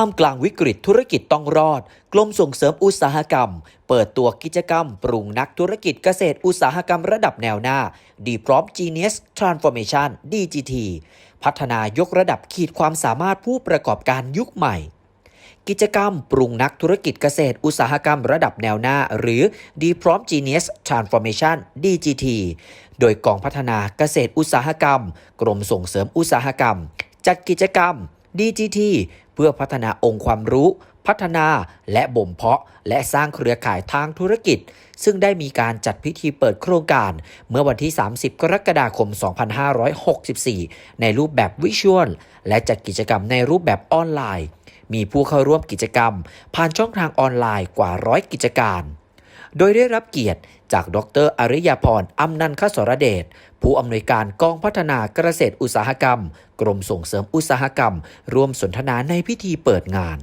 ท่ามกลางวิกฤตธุรกิจต้องรอด กรมส่งเสริมอุตสาหกรรม เปิดตัวกิจกรรม ปรุงนักธุรกิจเกษตรอุตสาหกรรมระดับแนวหน้า ดีพร้อม Genius Transformation DGT พัฒนายกระดับขีดความสามารถผู้ประกอบการยุคใหม่ กิจกรรม ปรุงนักธุรกิจเกษตรอุตสาหกรรมระดับแนวหน้า หรือ d p r o m Genius Transformation DGT โดยกองพัฒนาเกษตรอุตสาหกรรม กรมส่งเสริมอุตสาหกรรม จัดกิจกรรม DGT เพื่อพัฒนาองค์ความรู้ พัฒนาและบ่มเพาะ และสร้างเครือข่ายทางธุรกิจ ซึ่งได้มีการจัดพิธีเปิดโครงการ เมื่อวันที่ 30 กรกฎาคม 2564 ในรูปแบบวิชวลและจัดกิจกรรมในรูปแบบออนไลน์ มีผู้เข้าร่วมกิจกรรม ผ่านช่องทางออนไลน์กว่าร้อยกิจการ โดยได้รับเกียรติจากดรอริยาพรอำนันคสรเดช ผู้อำนวยการกองพัฒนาเกษตรอุตสาหกรรม กรมส่งเสริมอุตสาหกรรม ร่วมสนทนาในพิธีเปิดงาน